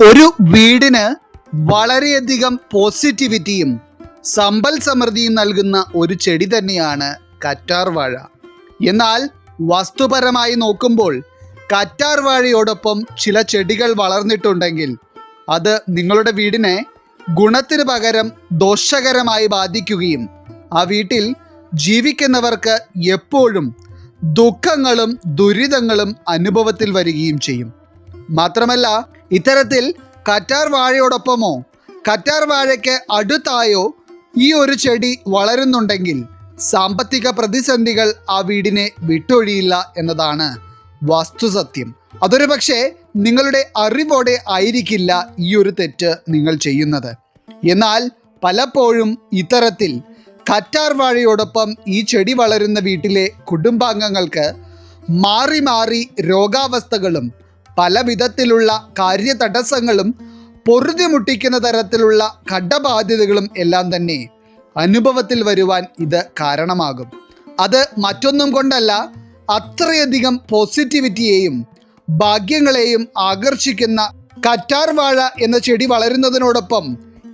ഒരു വീടിന് വളരെയധികം പോസിറ്റിവിറ്റിയും സമ്പൽ സമൃദ്ധിയും നൽകുന്ന ഒരു ചെടി തന്നെയാണ് കറ്റാർവാഴ എന്നാൽ വസ്തുപരമായി നോക്കുമ്പോൾ കറ്റാർവാഴയോടൊപ്പം ചില ചെടികൾ വളർന്നിട്ടുണ്ടെങ്കിൽ അത് നിങ്ങളുടെ വീടിനെ ഗുണത്തിന് പകരം ദോഷകരമായി ബാധിക്കുകയും ആ വീട്ടിൽ ജീവിക്കുന്നവർക്ക് എപ്പോഴും ദുഃഖങ്ങളും ദുരിതങ്ങളും അനുഭവത്തിൽ വരികയും ചെയ്യും. മാത്രമല്ല ഇത്തരത്തിൽ കറ്റാർ വാഴയോടൊപ്പമോ കറ്റാർ വാഴയ്ക്ക് അടുത്തായോ ഈ ഒരു ചെടി വളരുന്നുണ്ടെങ്കിൽ സാമ്പത്തിക പ്രതിസന്ധികൾ ആ വീടിനെ വിട്ടൊഴിയില്ല എന്നതാണ് വസ്തുസത്യം. അതൊരു പക്ഷേ നിങ്ങളുടെ അറിവോടെ ആയിരിക്കില്ല ഈ ഒരു തെറ്റ് നിങ്ങൾ ചെയ്യുന്നത്. എന്നാൽ പലപ്പോഴും ഇത്തരത്തിൽ കറ്റാർ വാഴയോടൊപ്പം ഈ ചെടി വളരുന്ന വീട്ടിലെ കുടുംബാംഗങ്ങൾക്ക് മാറി മാറി രോഗാവസ്ഥകളും പല വിധത്തിലുള്ള കാര്യതടസ്സങ്ങളും പൊറുതിമുട്ടിക്കുന്ന തരത്തിലുള്ള ഘടബാധ്യതകളും എല്ലാം തന്നെ അനുഭവത്തിൽ വരുവാൻ ഇത് കാരണമാകും. അത് മറ്റൊന്നും കൊണ്ടല്ല അത്രയധികം പോസിറ്റിവിറ്റിയെയും ഭാഗ്യങ്ങളെയും ആകർഷിക്കുന്ന കറ്റാർവാഴ എന്ന ചെടി വളരുന്നതിനോടൊപ്പം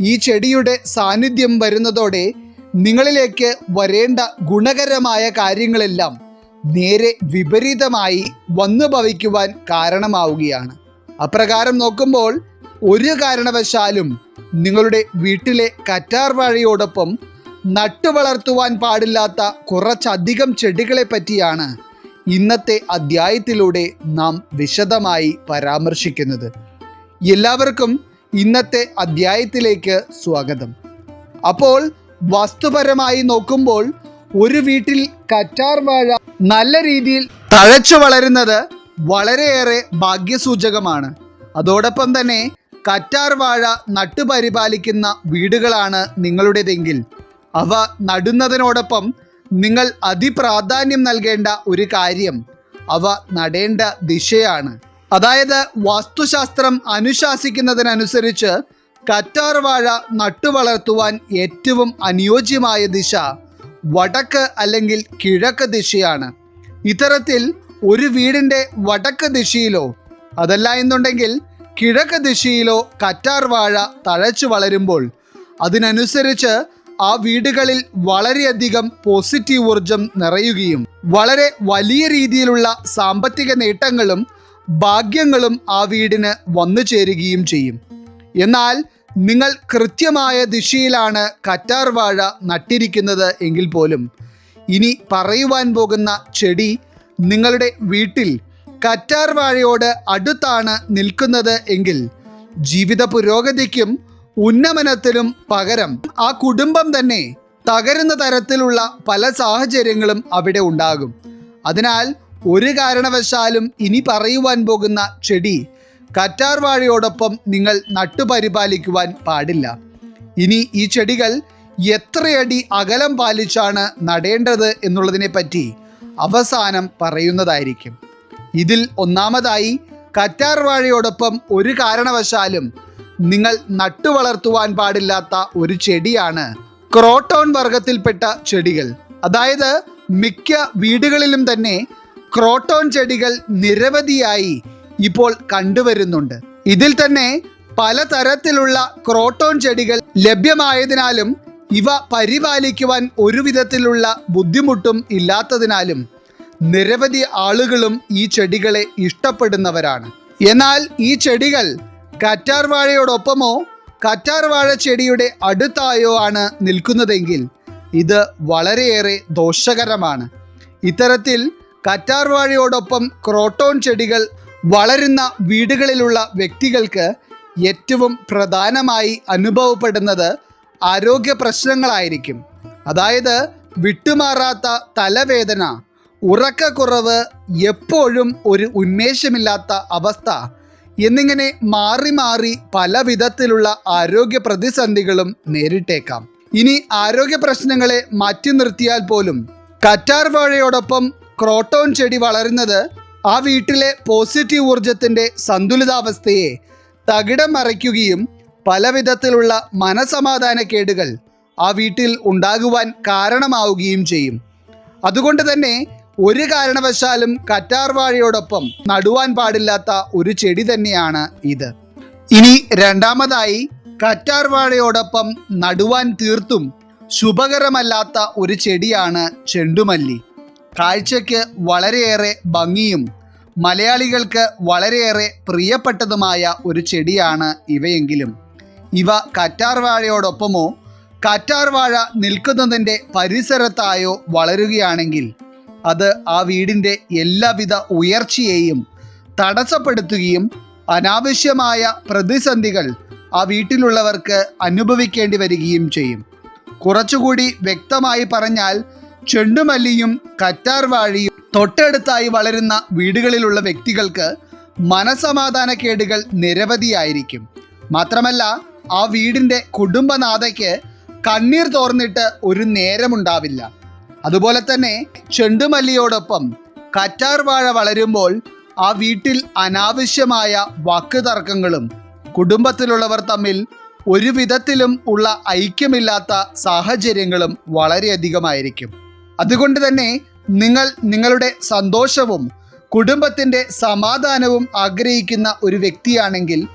ഈ ചെടിയുടെ സാന്നിധ്യം വരുന്നതോടെ നിങ്ങളിലേക്ക് വരേണ്ട ഗുണകരമായ കാര്യങ്ങളെല്ലാം നേരെ വിപരീതമായി വന്നു ഭവിക്കുവാൻ കാരണമാവുകയാണ്. അപ്രകാരം നോക്കുമ്പോൾ ഒരു കാരണവശാലും നിങ്ങളുടെ വീട്ടിലെ കറ്റാർ വാഴയോടൊപ്പം നട്ടുവളർത്തുവാൻ പാടില്ലാത്ത കുറച്ചധികം ചെടികളെ പറ്റിയാണ് ഇന്നത്തെ അധ്യായത്തിലൂടെ നാം വിശദമായി പരാമർശിക്കുന്നത്. എല്ലാവർക്കും ഇന്നത്തെ അധ്യായത്തിലേക്ക് സ്വാഗതം. അപ്പോൾ വസ്തുപരമായി നോക്കുമ്പോൾ ഒരു വീട്ടിൽ കറ്റാർ വാഴ നല്ല രീതിയിൽ തഴച്ചു വളരുന്നത് വളരെയേറെ ഭാഗ്യസൂചകമാണ്. അതോടൊപ്പം തന്നെ കറ്റാർ വാഴ നട്ടുപരിപാലിക്കുന്ന വീടുകളാണ് നിങ്ങളുടേതെങ്കിൽ. അവ നടുന്നതിനോടൊപ്പം നിങ്ങൾ അതിപ്രാധാന്യം നൽകേണ്ട ഒരു കാര്യം അവ നടേണ്ട ദിശയാണ്. അതായത് വാസ്തുശാസ്ത്രം അനുശാസിക്കുന്നതിനനുസരിച്ച് കറ്റാർ വാഴ നട്ടുവളർത്തുവാൻ ഏറ്റവും അനുയോജ്യമായ ദിശ വടക്ക് അല്ലെങ്കിൽ കിഴക്ക് ദിശയാണ്. ഇത്തരത്തിൽ ഒരു വീടിന്റെ വടക്ക് ദിശയിലോ അതല്ല എന്നുണ്ടെങ്കിൽ കിഴക്ക് ദിശയിലോ കറ്റാർ വാഴ തഴച്ചു വളരുമ്പോൾ അതിനനുസരിച്ച് ആ വീടുകളിൽ വളരെയധികം പോസിറ്റീവ് ഊർജം നിറയുകയും വളരെ വലിയ രീതിയിലുള്ള സാമ്പത്തിക നേട്ടങ്ങളും ഭാഗ്യങ്ങളും ആ വീടിന് വന്നു ചേരുകയും ചെയ്യും. എന്നാൽ നിങ്ങൾ കൃത്യമായ ദിശയിലാണ് കറ്റാർ വാഴ നട്ടിരിക്കുന്നത് എങ്കിൽ പോലും ഇനി പറയുവാൻ പോകുന്ന ചെടി നിങ്ങളുടെ വീട്ടിൽ കറ്റാർ വാഴയോട് അടുത്താണ് നിൽക്കുന്നത് എങ്കിൽ ജീവിത പുരോഗതിക്കും ഉന്നമനത്തിനും പകരം ആ കുടുംബം തന്നെ തകരുന്ന തരത്തിലുള്ള പല സാഹചര്യങ്ങളും അവിടെ ഉണ്ടാകും. അതിനാൽ ഒരു കാരണവശാലും ഇനി പറയുവാൻ പോകുന്ന ചെടി കറ്റാർ വാഴയോടൊപ്പം നിങ്ങൾ നട്ടുപരിപാലിക്കുവാൻ പാടില്ല. ഇനി ഈ ചെടികൾ എത്രയടി അകലം പാലിച്ചാണ് നടേണ്ടത് എന്നുള്ളതിനെ പറ്റി അവസാനം പറയുന്നതായിരിക്കും. ഇതിൽ ഒന്നാമതായി കറ്റാർ വാഴയോടൊപ്പം ഒരു കാരണവശാലും നിങ്ങൾ നട്ടുവളർത്തുവാൻ പാടില്ലാത്ത ഒരു ചെടിയാണ് ക്രോട്ടോൺ വർഗത്തിൽപ്പെട്ട ചെടികൾ. അതായത് മിക്ക വീടുകളിലും തന്നെ ക്രോട്ടോൺ ചെടികൾ നിരവധിയായി ഇപ്പോൾ കണ്ടുവരുന്നുണ്ട്. ഇതിൽ തന്നെ പലതരത്തിലുള്ള ക്രോട്ടോൺ ചെടികൾ ലഭ്യമായതിനാലും ഇവ പരിപാലിക്കുവാൻ ഒരുവിധത്തിലുള്ള ബുദ്ധിമുട്ടും ഇല്ലാത്തതിനാലും നിരവധി ആളുകളും ഈ ചെടികളെ ഇഷ്ടപ്പെടുന്നവരാണ്. എന്നാൽ ഈ ചെടികൾ കറ്റാർ വാഴയോടൊപ്പമോ കറ്റാർ വാഴ ചെടിയുടെ അടുത്തായോ ആണ് നിൽക്കുന്നതെങ്കിൽ ഇത് വളരെയേറെ ദോഷകരമാണ്. ഇത്തരത്തിൽ കറ്റാർ വാഴയോടൊപ്പം ക്രോട്ടോൺ ചെടികൾ വളരുന്ന വീടുകളിലുള്ള വ്യക്തികൾക്ക് ഏറ്റവും പ്രധാനമായി അനുഭവപ്പെടുന്നത് ആരോഗ്യ പ്രശ്നങ്ങളായിരിക്കും. അതായത് വിട്ടുമാറാത്ത തലവേദന ഉറക്കക്കുറവ് എപ്പോഴും ഒരു ഉന്മേഷമില്ലാത്ത അവസ്ഥ എന്നിങ്ങനെ മാറി മാറി പല വിധത്തിലുള്ള ആരോഗ്യ പ്രതിസന്ധികളും നേരിട്ടേക്കാം. ഇനി ആരോഗ്യ പ്രശ്നങ്ങളെ മാറ്റി നിർത്തിയാൽ പോലും കറ്റാർ വാഴയോടൊപ്പം ക്രോട്ടോൺ ചെടി വളരുന്നത് ആ വീട്ടിലെ പോസിറ്റീവ് ഊർജത്തിന്റെ സന്തുലിതാവസ്ഥയെ തകിടം മറയ്ക്കുകയും പലവിധത്തിലുള്ള മനസമാധാനക്കേടുകൾ ആ വീട്ടിൽ ഉണ്ടാകുവാൻ കാരണമാവുകയും ചെയ്യും. അതുകൊണ്ട് തന്നെ ഒരു കാരണവശാലും കറ്റാർവാഴയോടൊപ്പം നടുവാൻ പാടില്ലാത്ത ഒരു ചെടി തന്നെയാണ് ഇത്. ഇനി രണ്ടാമതായി കറ്റാർവാഴയോടൊപ്പം നടുവാൻ തീർത്തും ശുഭകരമല്ലാത്ത ഒരു ചെടിയാണ് ചെണ്ടുമല്ലി. കാഴ്ചയ്ക്ക് വളരെയേറെ ഭംഗിയും മലയാളികൾക്ക് വളരെയേറെ പ്രിയപ്പെട്ടതുമായ ഒരു ചെടിയാണ് ഇവയെങ്കിലും. ഇവ കറ്റാർ വാഴയോടൊപ്പമോ കറ്റാർ വാഴ നിൽക്കുന്നതിന്റെ പരിസരത്തായോ വളരുകയാണെങ്കിൽ അത് ആ വീടിന്റെ എല്ലാവിധ ഉയർച്ചയെയും തടസ്സപ്പെടുത്തുകയും അനാവശ്യമായ പ്രതിസന്ധികൾ ആ വീട്ടിലുള്ളവർക്ക് അനുഭവിക്കേണ്ടി വരികയും ചെയ്യും. കുറച്ചുകൂടി വ്യക്തമായി പറഞ്ഞാൽ ചെണ്ടുമല്ലിയും കറ്റാർവാഴിയും തൊട്ടടുത്തായി വളരുന്ന വീടുകളിലുള്ള വ്യക്തികൾക്ക് മനസമാധാനക്കേടുകൾ നിരവധിയായിരിക്കും. മാത്രമല്ല ആ വീടിന്റെ കുടുംബനാഥയ്ക്ക് കണ്ണീർ തോർന്നിട്ട് ഒരു നേരമുണ്ടാവില്ല. അതുപോലെ തന്നെ ചെണ്ടുമല്ലിയോടൊപ്പം കറ്റാർവാഴ വളരുമ്പോൾ ആ വീട്ടിൽ അനാവശ്യമായ വാക്കുതർക്കങ്ങളും കുടുംബത്തിലുള്ളവർ തമ്മിൽ ഒരു വിധത്തിലും ഉള്ള ഐക്യമില്ലാത്ത സാഹചര്യങ്ങളും വളരെയധികമായിരിക്കും. അതുകൊണ്ട് തന്നെ നിങ്ങൾ നിങ്ങളുടെ സന്തോഷവും കുടുംബത്തിന്റെ സമാധാനവും ആഗ്രഹിക്കുന്ന ഒരു വ്യക്തിയാണെങ്കിൽ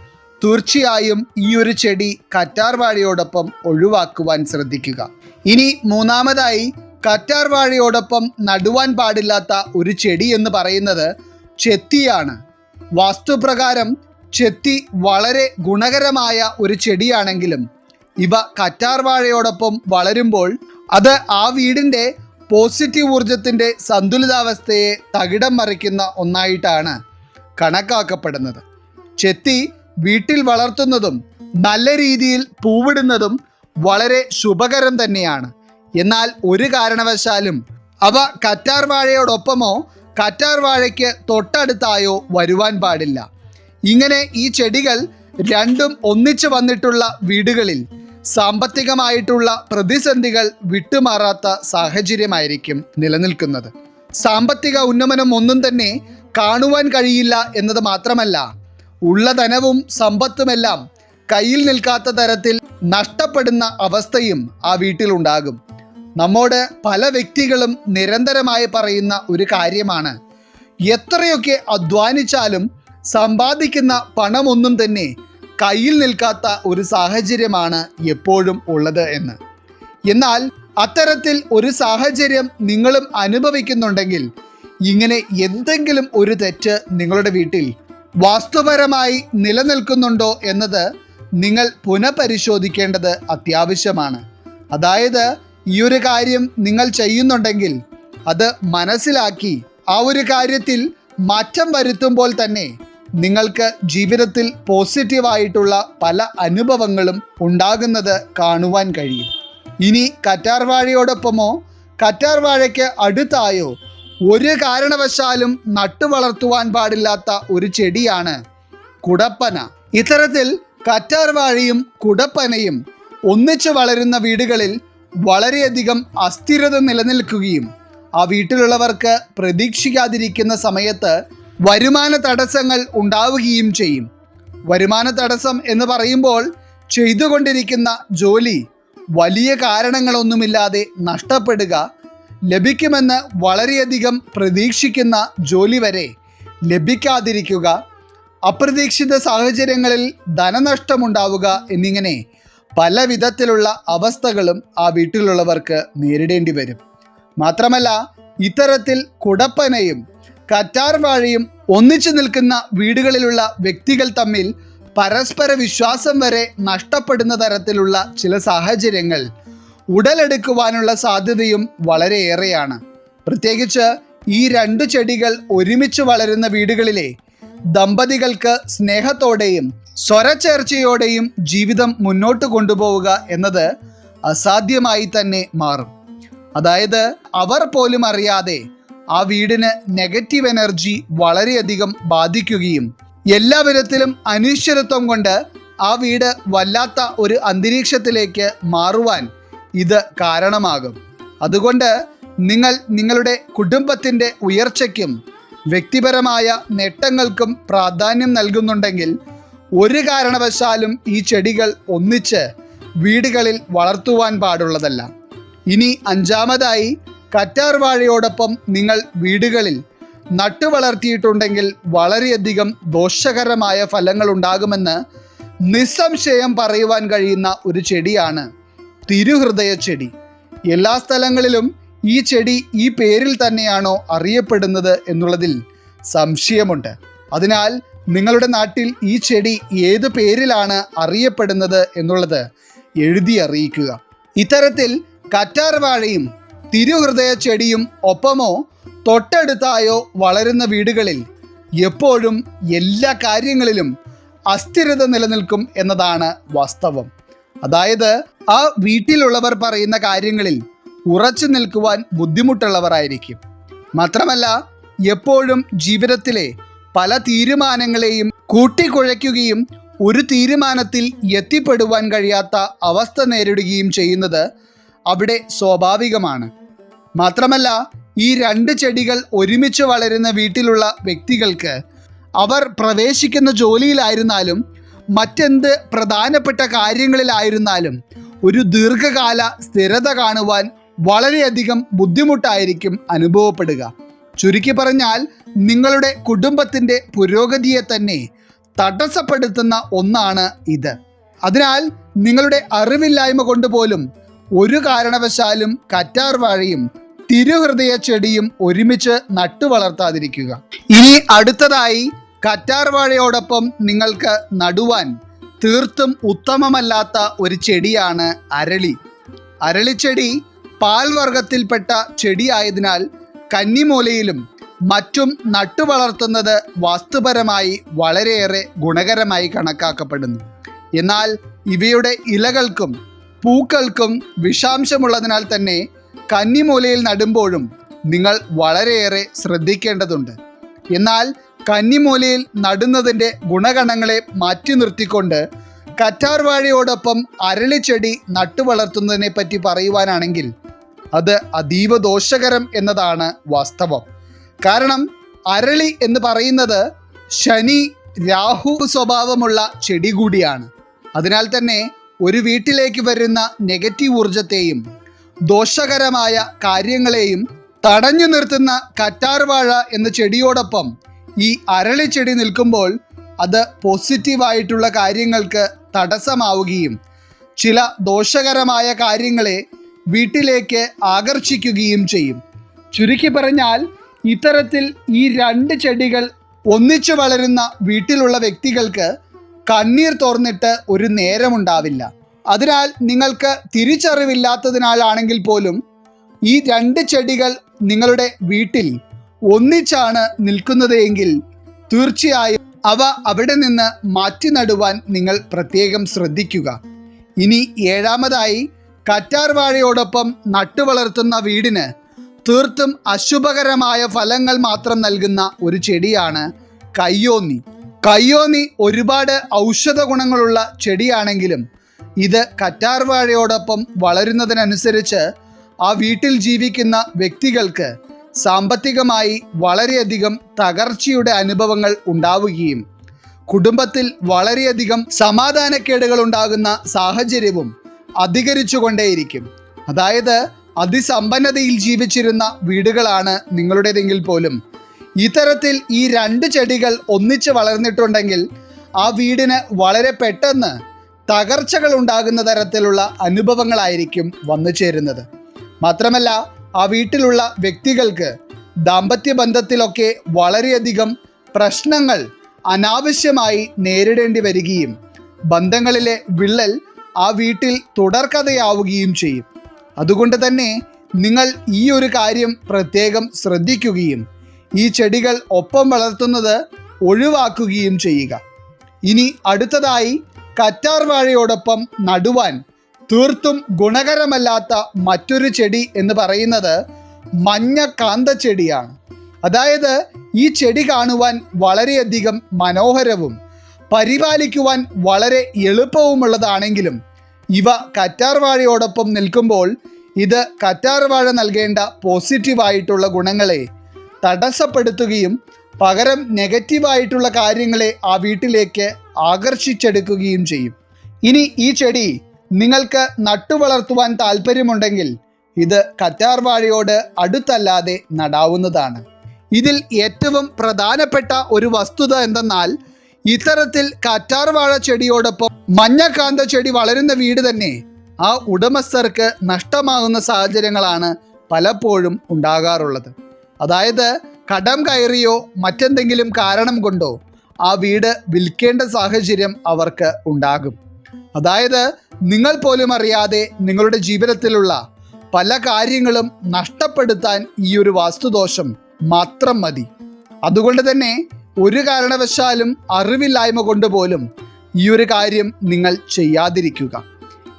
തീർച്ചയായും ഈ ഒരു ചെടി കറ്റാർവാഴയോടൊപ്പം ഒഴിവാക്കുവാൻ ശ്രദ്ധിക്കുക. ഇനി മൂന്നാമതായി കറ്റാർവാഴയോടൊപ്പം നടുവാൻ പാടില്ലാത്ത ഒരു ചെടി എന്ന് പറയുന്നത് ചെത്തിയാണ്. വാസ്തുപ്രകാരം ചെത്തി വളരെ ഗുണകരമായ ഒരു ചെടിയാണെങ്കിലും ഇവ കറ്റാർവാഴയോടൊപ്പം വളരുമ്പോൾ അത് ആ വീടിന്റെ പോസിറ്റീവ് ഊർജത്തിന്റെ സന്തുലിതാവസ്ഥയെ തകിടം മറിക്കുന്ന ഒന്നായിട്ടാണ് കണക്കാക്കപ്പെടുന്നത്. ചെത്തി വീട്ടിൽ വളർത്തുന്നതും നല്ല രീതിയിൽ പൂവിടുന്നതും വളരെ ശുഭകരം തന്നെയാണ്. എന്നാൽ ഒരു കാരണവശാലും അവ കറ്റാർ വാഴയോടൊപ്പമോ കറ്റാർ വാഴയ്ക്ക് തൊട്ടടുത്തായോ വരുവാൻ പാടില്ല. ഇങ്ങനെ ഈ ചെടികൾ രണ്ടും ഒന്നിച്ചു വന്നിട്ടുള്ള വീടുകളിൽ സാമ്പത്തികമായിട്ടുള്ള പ്രതിസന്ധികൾ വിട്ടുമാറാത്ത സാഹചര്യമായിരിക്കും നിലനിൽക്കുന്നത്. സാമ്പത്തിക ഉന്നമനം ഒന്നും തന്നെ കാണുവാൻ കഴിയില്ല എന്നത് മാത്രമല്ല ഉള്ള ധനവും സമ്പത്തുമെല്ലാം കയ്യിൽ നിൽക്കാത്ത തരത്തിൽ നഷ്ടപ്പെടുന്ന അവസ്ഥയും ആ വീട്ടിലുണ്ടാകും നമ്മോട് പല വ്യക്തികളും നിരന്തരമായി പറയുന്ന ഒരു കാര്യമാണ് എത്രയൊക്കെ അധ്വാനിച്ചാലും സമ്പാദിക്കുന്ന പണമൊന്നും തന്നെ കയ്യിൽ നിൽക്കാത്ത ഒരു സാഹചര്യമാണ് എപ്പോഴും ഉള്ളത് എന്ന്. എന്നാൽ അത്തരത്തിൽ ഒരു സാഹചര്യം നിങ്ങളും അനുഭവിക്കുന്നുണ്ടെങ്കിൽ ഇങ്ങനെ എന്തെങ്കിലും ഒരു തെറ്റ് നിങ്ങളുടെ വീട്ടിൽ വാസ്തുപരമായി നിലനിൽക്കുന്നുണ്ടോ എന്നത് നിങ്ങൾ പുനഃപരിശോധിക്കേണ്ടത് അത്യാവശ്യമാണ്. അതായത് ഈ ഒരു കാര്യം നിങ്ങൾ ചെയ്യുന്നുണ്ടെങ്കിൽ അത് മനസ്സിലാക്കി ആ ഒരു കാര്യത്തിൽ മാറ്റം വരുത്തുമ്പോൾ തന്നെ നിങ്ങൾക്ക് ജീവിതത്തിൽ പോസിറ്റീവായിട്ടുള്ള പല അനുഭവങ്ങളും ഉണ്ടാകുന്നത് കാണുവാൻ കഴിയും. ഇനി കറ്റാർ വാഴയോടൊപ്പമോ? കറ്റാർ വാഴയ്ക്ക് അടുത്തായോ? ഒരു കാരണവശാലും നട്ടുവളർത്തുവാൻ പാടില്ലാത്ത ഒരു ചെടിയാണ് കുടപ്പന. ഇത്തരത്തിൽ കറ്റാർ വാഴയും കുടപ്പനയും ഒന്നിച്ചു വളരുന്ന വീടുകളിൽ വളരെയധികം അസ്ഥിരത നിലനിൽക്കുകയും ആ വീട്ടിലുള്ളവർക്ക് പ്രതീക്ഷിക്കാതിരിക്കുന്ന സമയത്ത് വരുമാന തടസ്സങ്ങൾ ഉണ്ടാവുകയും ചെയ്യും. വരുമാന തടസ്സം എന്ന് പറയുമ്പോൾ ചെയ്തുകൊണ്ടിരിക്കുന്ന ജോലി വലിയ കാരണങ്ങളൊന്നുമില്ലാതെ നഷ്ടപ്പെടുക ലഭിക്കുമെന്ന് വളരെയധികം പ്രതീക്ഷിക്കുന്ന ജോലി വരെ ലഭിക്കാതിരിക്കുക അപ്രതീക്ഷിത സാഹചര്യങ്ങളിൽ ധനനഷ്ടമുണ്ടാവുക എന്നിങ്ങനെ പല വിധത്തിലുള്ള അവസ്ഥകളും ആ വീട്ടിലുള്ളവർക്ക് നേരിടേണ്ടി വരും മാത്രമല്ല ഇത്തരത്തിൽ കുടപ്പനയും കറ്റാർ വാഴയും ഒന്നിച്ചു നിൽക്കുന്ന വീടുകളിലുള്ള വ്യക്തികൾ തമ്മിൽ പരസ്പര വിശ്വാസം വരെ നഷ്ടപ്പെടുന്ന തരത്തിലുള്ള ചില സാഹചര്യങ്ങൾ ഉടലെടുക്കുവാനുള്ള സാധ്യതയും വളരെയേറെയാണ്. പ്രത്യേകിച്ച് ഈ രണ്ട് ചെടികൾ ഒരുമിച്ച് വളരുന്ന വീടുകളിലെ ദമ്പതികൾക്ക് സ്നേഹത്തോടെയും സ്വരചേർച്ചയോടെയും ജീവിതം മുന്നോട്ട് കൊണ്ടുപോവുക എന്നത് അസാധ്യമായി തന്നെ മാറും. അതായത് അവർ പോലും അറിയാതെ ആ വീടിന് നെഗറ്റീവ് എനർജി വളരെയധികം ബാധിക്കുകയും എല്ലാ വിധത്തിലും അനിശ്ചിതത്വം കൊണ്ട് ആ വീട് വല്ലാത്ത ഒരു അന്തരീക്ഷത്തിലേക്ക് മാറുവാൻ ഇത് കാരണമാകും. അതുകൊണ്ട് നിങ്ങൾ നിങ്ങളുടെ കുടുംബത്തിന്റെ ഉയർച്ചയ്ക്കും വ്യക്തിപരമായ നേട്ടങ്ങൾക്കും പ്രാധാന്യം നൽകുന്നുണ്ടെങ്കിൽ ഒരു കാരണവശാലും ഈ ചെടികൾ ഒന്നിച്ച് വീടുകളിൽ വളർത്തുവാൻ പാടുള്ളതല്ല. ഇനി അഞ്ചാമതായി കറ്റാർ വാഴയോടൊപ്പം നിങ്ങൾ വീടുകളിൽ നട്ടു വളർത്തിയിട്ടുണ്ടെങ്കിൽ വളരെയധികം ദോഷകരമായ ഫലങ്ങൾ ഉണ്ടാകുമെന്ന് നിസ്സംശയം പറയുവാൻ കഴിയുന്ന ഒരു ചെടിയാണ് തിരുഹൃദയ ചെടി. എല്ലാ സ്ഥലങ്ങളിലും ഈ ചെടി ഈ പേരിൽ തന്നെയാണോ അറിയപ്പെടുന്നത് എന്നുള്ളതിൽ സംശയമുണ്ട്. അതിനാൽ നിങ്ങളുടെ നാട്ടിൽ ഈ ചെടി ഏത് പേരിലാണ് അറിയപ്പെടുന്നത് എന്നുള്ളത് എഴുതി അറിയിക്കുക. ഇത്തരത്തിൽ കറ്റാർ വാഴയും തിരുഹൃദയ ചെടിയും ഒപ്പമോ? തൊട്ടടുത്തായോ വളരുന്ന വീടുകളിൽ എപ്പോഴും എല്ലാ കാര്യങ്ങളിലും അസ്ഥിരത നിലനിൽക്കും എന്നതാണ് വാസ്തവം. അതായത് ആ വീട്ടിലുള്ളവർ പറയുന്ന കാര്യങ്ങളിൽ ഉറച്ചു നിൽക്കുവാൻ ബുദ്ധിമുട്ടുള്ളവരായിരിക്കും. മാത്രമല്ല എപ്പോഴും ജീവിതത്തിലെ പല തീരുമാനങ്ങളെയും കൂട്ടിക്കുഴയ്ക്കുകയും ഒരു തീരുമാനത്തിൽ എത്തിപ്പെടുവാൻ കഴിയാത്ത അവസ്ഥ നേരിടുകയും ചെയ്യുന്നത് അവിടെ സ്വാഭാവികമാണ്. മാത്രമല്ല ഈ രണ്ട് ചെടികൾ ഒരുമിച്ച് വളരുന്ന വീട്ടിലുള്ള വ്യക്തികൾക്ക് അവർ പ്രവേശിക്കുന്ന ജോലിയിലായിരുന്നാലും മറ്റെന്ത് പ്രധാനപ്പെട്ട കാര്യങ്ങളിലായിരുന്നാലും ഒരു ദീർഘകാല സ്ഥിരത കാണുവാൻ വളരെയധികം ബുദ്ധിമുട്ടായിരിക്കും അനുഭവപ്പെടുക. ചുരുക്കി പറഞ്ഞാൽ നിങ്ങളുടെ കുടുംബത്തിന്റെ പുരോഗതിയെ തന്നെ തടസ്സപ്പെടുത്തുന്ന ഒന്നാണ് ഇത്. അതിനാൽ നിങ്ങളുടെ അറിവില്ലായ്മ കൊണ്ട് പോലും ഒരു കാരണവശാലും കറ്റാർ വാഴയും തിരുഹൃദയ ചെടിയും ഒരുമിച്ച് നട്ടു വളർത്താതിരിക്കുക. ഇനി അടുത്തതായി കറ്റാർ വാഴയോടൊപ്പം നിങ്ങൾക്ക് നടുവാൻ തീർത്തും ഉത്തമമല്ലാത്ത ഒരു ചെടിയാണ് അരളി. അരളിച്ചെടി പാൽവർഗത്തിൽപ്പെട്ട ചെടിയായതിനാൽ കന്നിമൂലയിലും മറ്റും നട്ടു വളർത്തുന്നത് വാസ്തുപരമായി വളരെയേറെ ഗുണകരമായി കണക്കാക്കപ്പെടുന്നു. എന്നാൽ ഇവയുടെ ഇലകൾക്കും പൂക്കൾക്കും വിഷാംശമുള്ളതിനാൽ തന്നെ കന്നിമൂലയിൽ നടുമ്പോഴും നിങ്ങൾ വളരെയേറെ ശ്രദ്ധിക്കേണ്ടതുണ്ട്. എന്നാൽ കന്നിമൂലയിൽ നടുന്നതിന്റെ ഗുണഗണങ്ങളെ മാറ്റി നിർത്തിക്കൊണ്ട് കറ്റാർവാഴയോടൊപ്പം അരളിച്ചെടി നട്ടു വളർത്തുന്നതിനെ പറ്റി പറയുവാനാണെങ്കിൽ അത് അതീവ ദോഷകരം എന്നതാണ് വാസ്തവം. കാരണം അരളി എന്ന് പറയുന്നത് ശനി രാഹു സ്വഭാവമുള്ള ചെടി കൂടിയാണ്. അതിനാൽ തന്നെ ഒരു വീട്ടിലേക്ക് വരുന്ന നെഗറ്റീവ് ഊർജത്തെയും ദോഷകരമായ കാര്യങ്ങളെയും തടഞ്ഞു നിർത്തുന്ന കറ്റാർവാഴ എന്ന ചെടിയോടൊപ്പം ഈ അരളി ചെടി നിൽക്കുമ്പോൾ അത് പോസിറ്റീവായിട്ടുള്ള കാര്യങ്ങൾക്ക് തടസ്സമാവുകയും ചില ദോഷകരമായ കാര്യങ്ങളെ വീട്ടിലേക്ക് ആകർഷിക്കുകയും ചെയ്യും. ചുരുക്കി പറഞ്ഞാൽ ഇത്തരത്തിൽ ഈ രണ്ട് ചെടികൾ ഒന്നിച്ചു വളരുന്ന വീട്ടിലുള്ള വ്യക്തികൾക്ക് കണ്ണീർ തോർന്നിട്ട് ഒരു നേരമുണ്ടാവില്ല. അതിനാൽ നിങ്ങൾക്ക് തിരിച്ചറിവില്ലാത്തതിനാലാണെങ്കിൽ പോലും ഈ രണ്ട് ചെടികൾ നിങ്ങളുടെ വീട്ടിൽ ഒന്നിച്ചാണ് നിൽക്കുന്നത് എങ്കിൽ തീർച്ചയായും അവ അവിടെ നിന്ന് മാറ്റി നടുവാൻ നിങ്ങൾ പ്രത്യേകം ശ്രദ്ധിക്കുക. ഇനി ഏഴാമതായി കറ്റാർ വാഴയോടൊപ്പം നട്ടുവളർത്തുന്ന വീടിന് തീർത്തും അശുഭകരമായ ഫലങ്ങൾ മാത്രം നൽകുന്ന ഒരു ചെടിയാണ് കയ്യോന്നി. കയ്യോന്നി ഒരുപാട് ഔഷധ ഗുണങ്ങളുള്ള ചെടിയാണെങ്കിലും ഇത് കറ്റാർവാഴയോടൊപ്പം വളരുന്നതിനനുസരിച്ച് ആ വീട്ടിൽ ജീവിക്കുന്ന വ്യക്തികൾക്ക് സാമ്പത്തികമായി വളരെയധികം തകർച്ചയുടെ അനുഭവങ്ങൾ ഉണ്ടാവുകയും കുടുംബത്തിൽ വളരെയധികം സമാധാനക്കേടുകൾ ഉണ്ടാകുന്ന സാഹചര്യവും അധികരിച്ചുകൊണ്ടേയിരിക്കും. അതായത് അതിസമ്പന്നതയിൽ ജീവിച്ചിരുന്ന വീടുകളാണ് നിങ്ങളുടേതെങ്കിൽ പോലും ഇത്തരത്തിൽ ഈ രണ്ട് ചെടികൾ ഒന്നിച്ച് വളർന്നിട്ടുണ്ടെങ്കിൽ ആ വീടിന് വളരെ പെട്ടെന്ന് തകർച്ചകൾ ഉണ്ടാകുന്ന തരത്തിലുള്ള അനുഭവങ്ങളായിരിക്കും വന്നു ചേരുന്നത്. മാത്രമല്ല ആ വീട്ടിലുള്ള വ്യക്തികൾക്ക് ദാമ്പത്യ ബന്ധത്തിലൊക്കെ വളരെയധികം പ്രശ്നങ്ങൾ അനാവശ്യമായി നേരിടേണ്ടി വരികയും ബന്ധങ്ങളിലെ വിള്ളൽ ആ വീട്ടിൽ തുടർക്കഥയാവുകയും ചെയ്യും. അതുകൊണ്ട് തന്നെ നിങ്ങൾ ഈ ഒരു കാര്യം പ്രത്യേകം ശ്രദ്ധിക്കുകയും ഈ ചെടികൾ ഒപ്പം വളർത്തുന്നത് ഒഴിവാക്കുകയും ചെയ്യുക. ഇനി അടുത്തതായി കറ്റാർ വാഴയോടൊപ്പം നടുവാൻ തീർത്തും ഗുണകരമല്ലാത്ത മറ്റൊരു ചെടി എന്ന് പറയുന്നത് മഞ്ഞ കാന്ത ചെടിയാണ്. അതായത് ഈ ചെടി കാണുവാൻ വളരെയധികം മനോഹരവും പരിപാലിക്കുവാൻ വളരെ എളുപ്പവുമുള്ളതാണെങ്കിലും ഇവ കറ്റാർ വാഴയോടൊപ്പം നിൽക്കുമ്പോൾ ഇത് കറ്റാർവാഴ നൽകേണ്ട പോസിറ്റീവായിട്ടുള്ള ഗുണങ്ങളെ തടസ്സപ്പെടുത്തുകയും പകരം നെഗറ്റീവായിട്ടുള്ള കാര്യങ്ങളെ ആ വീട്ടിലേക്ക് ആകർഷിച്ചെടുക്കുകയും ചെയ്യും. ഇനി ഈ ചെടി നിങ്ങൾക്ക് നട്ടുവളർത്തുവാൻ താല്പര്യമുണ്ടെങ്കിൽ ഇത് കറ്റാർവാഴയോട് അടുത്തല്ലാതെ നടാവുന്നതാണ്. ഇതിൽ ഏറ്റവും പ്രധാനപ്പെട്ട ഒരു വസ്തുത എന്തെന്നാൽ ഇത്തരത്തിൽ കറ്റാർവാഴ ചെടിയോടൊപ്പം മഞ്ഞക്കാന്ത ചെടി വളരുന്ന വീട് തന്നെ ആ ഉടമസ്ഥർക്ക് നഷ്ടമാകുന്ന സാഹചര്യങ്ങളാണ് പലപ്പോഴും ഉണ്ടാകാറുള്ളത്. അതായത് കടം കയറിയോ മറ്റെന്തെങ്കിലും കാരണം കൊണ്ടോ ആ വീട് വിൽക്കേണ്ട സാഹചര്യം അവർക്ക് ഉണ്ടാകും. അതായത് നിങ്ങൾ പോലും അറിയാതെ നിങ്ങളുടെ ജീവിതത്തിലുള്ള പല കാര്യങ്ങളും നഷ്ടപ്പെടുത്താൻ ഈ ഒരു വാസ്തുദോഷം മാത്രം മതി. അതുകൊണ്ട് തന്നെ ഒരു കാരണവശാലും അറിവില്ലായ്മ കൊണ്ട് പോലും ഈ ഒരു കാര്യം നിങ്ങൾ ചെയ്യാതിരിക്കുക.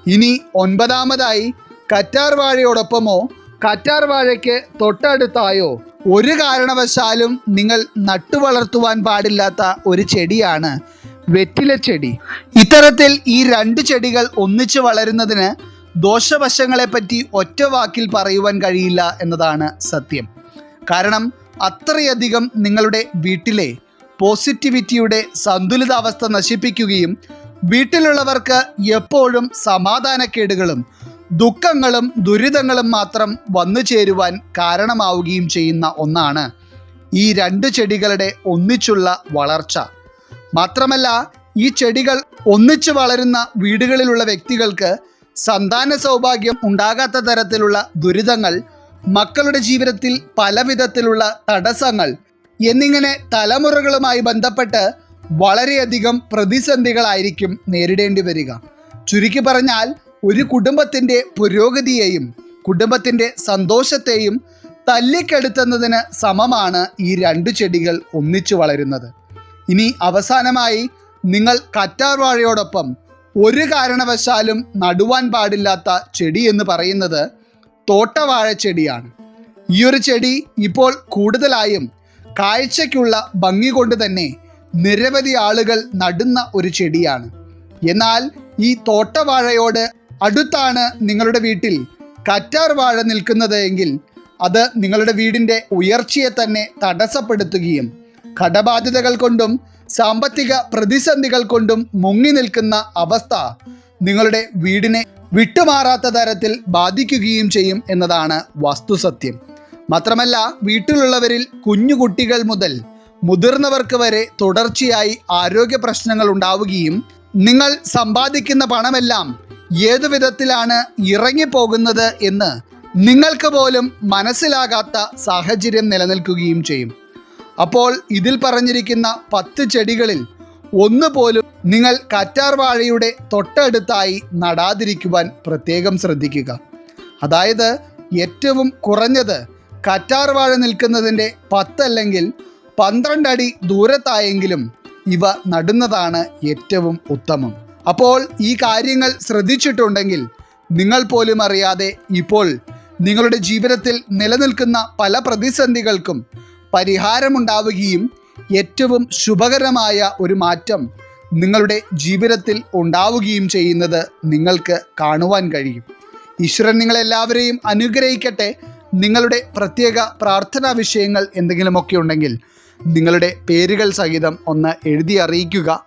ഇനി ഒൻപതാമതായി കറ്റാർ വാഴയോടൊപ്പമോ കറ്റാർ വാഴയ്ക്ക് തൊട്ടടുത്തായോ ഒരു കാരണവശാലും നിങ്ങൾ നട്ടുവളർത്തുവാൻ പാടില്ലാത്ത ഒരു ചെടിയാണ് വെറ്റില ചെടി. ഇത്തരത്തിൽ ഈ രണ്ട് ചെടികൾ ഒന്നിച്ചു വളരുന്നതിന് ദോഷവശങ്ങളെപ്പറ്റി ഒറ്റ വാക്കിൽ പറയുവാൻ കഴിയില്ല എന്നതാണ് സത്യം. കാരണം അത്രയധികം നിങ്ങളുടെ വീട്ടിലെ പോസിറ്റിവിറ്റിയുടെ സന്തുലിതാവസ്ഥ നശിപ്പിക്കുകയും വീട്ടിലുള്ളവർക്ക് എപ്പോഴും സമാധാനക്കേടുകളും ദുഃഖങ്ങളും ദുരിതങ്ങളും മാത്രം വന്നു ചേരുവാൻ കാരണമാവുകയും ചെയ്യുന്ന ഒന്നാണ് ഈ രണ്ട് ചെടികളുടെ ഒന്നിച്ചുള്ള വളർച്ച. മാത്രമല്ല ഈ ചെടികൾ ഒന്നിച്ചു വളരുന്ന വീടുകളിലുള്ള വ്യക്തികൾക്ക് സന്താന സൗഭാഗ്യം ഉണ്ടാകാത്ത തരത്തിലുള്ള ദുരിതങ്ങൾ മക്കളുടെ ജീവിതത്തിൽ പല വിധത്തിലുള്ള തടസ്സങ്ങൾ എന്നിങ്ങനെ തലമുറകളുമായി ബന്ധപ്പെട്ട് വളരെയധികം പ്രതിസന്ധികളായിരിക്കും നേരിടേണ്ടി വരിക. ചുരുക്കി പറഞ്ഞാൽ ഒരു കുടുംബത്തിന്റെ പുരോഗതിയെയും കുടുംബത്തിന്റെ സന്തോഷത്തെയും തല്ലിക്കെടുത്തുന്നതിന് സമമാണ് ഈ രണ്ട് ചെടികൾ ഒന്നിച്ചു വളരുന്നത്. ഇനി അവസാനമായി നിങ്ങൾ കറ്റാർവാഴയോടൊപ്പം ഒരു കാരണവശാലും നടുവാൻ പാടില്ലാത്ത ചെടി എന്ന് പറയുന്നത് തോട്ടവാഴ ചെടിയാണ്. ഈ ഒരു ചെടി ഇപ്പോൾ കൂടുതലായും കാഴ്ചയ്ക്കുള്ള ഭംഗി കൊണ്ട് തന്നെ നിരവധി ആളുകൾ നടുന്ന ഒരു ചെടിയാണ്. എന്നാൽ ഈ തോട്ടവാഴയോട് അടുത്താണ് നിങ്ങളുടെ വീട്ടിൽ കറ്റാർ വാഴ നിൽക്കുന്നത് എങ്കിൽ അത് നിങ്ങളുടെ വീടിന്റെ ഉയർച്ചയെ തന്നെ തടസ്സപ്പെടുത്തുകയും കടബാധ്യതകൾ കൊണ്ടും സാമ്പത്തിക പ്രതിസന്ധികൾ കൊണ്ടും മുങ്ങി നിൽക്കുന്ന അവസ്ഥ നിങ്ങളുടെ വീടിനെ വിട്ടുമാറാത്ത തരത്തിൽ ബാധിക്കുകയും ചെയ്യും എന്നതാണ് വസ്തുസത്യം. മാത്രമല്ല വീട്ടിലുള്ളവരിൽ കുഞ്ഞു കുട്ടികൾ മുതൽ മുതിർന്നവർക്ക് വരെ തുടർച്ചയായി ആരോഗ്യ പ്രശ്നങ്ങൾ ഉണ്ടാവുകയും നിങ്ങൾ സമ്പാദിക്കുന്ന പണമെല്ലാം ഏതു വിധത്തിലാണ് ഇറങ്ങിപ്പോകുന്നത് എന്ന് നിങ്ങൾക്ക് പോലും മനസ്സിലാകാത്ത സാഹചര്യം നിലനിൽക്കുകയും ചെയ്യും. അപ്പോൾ ഇതിൽ പറഞ്ഞിരിക്കുന്ന പത്ത് ചെടികളിൽ ഒന്ന് പോലും നിങ്ങൾ കറ്റാർ വാഴയുടെ തൊട്ടടുത്തായി നടാതിരിക്കുവാൻ പ്രത്യേകം ശ്രദ്ധിക്കുക. അതായത് ഏറ്റവും കുറഞ്ഞത് കറ്റാർ വാഴ നിൽക്കുന്നതിന്റെ പത്തല്ലെങ്കിൽ പന്ത്രണ്ട് അടി ദൂരത്തായെങ്കിലും ഇവ നടുന്നതാണ് ഏറ്റവും ഉത്തമം. അപ്പോൾ ഈ കാര്യങ്ങൾ ശ്രദ്ധിച്ചിട്ടുണ്ടെങ്കിൽ നിങ്ങൾ പോലും അറിയാതെ ഇപ്പോൾ നിങ്ങളുടെ ജീവിതത്തിൽ നിലനിൽക്കുന്ന പല പ്രതിസന്ധികൾക്കും പരിഹാരമുണ്ടാവുകയും ഏറ്റവും ശുഭകരമായ ഒരു മാറ്റം നിങ്ങളുടെ ജീവിതത്തിൽ ഉണ്ടാവുകയും ചെയ്യുന്നത് നിങ്ങൾക്ക് കാണുവാൻ കഴിയും. ഈശ്വരൻ നിങ്ങളെല്ലാവരെയും അനുഗ്രഹിക്കട്ടെ. നിങ്ങളുടെ പ്രത്യേക പ്രാർത്ഥനാ വിഷയങ്ങൾ എന്തെങ്കിലുമൊക്കെ ഉണ്ടെങ്കിൽ നിങ്ങളുടെ പേരുകൾ സഹിതം ഒന്ന് എഴുതി അറിയിക്കുക.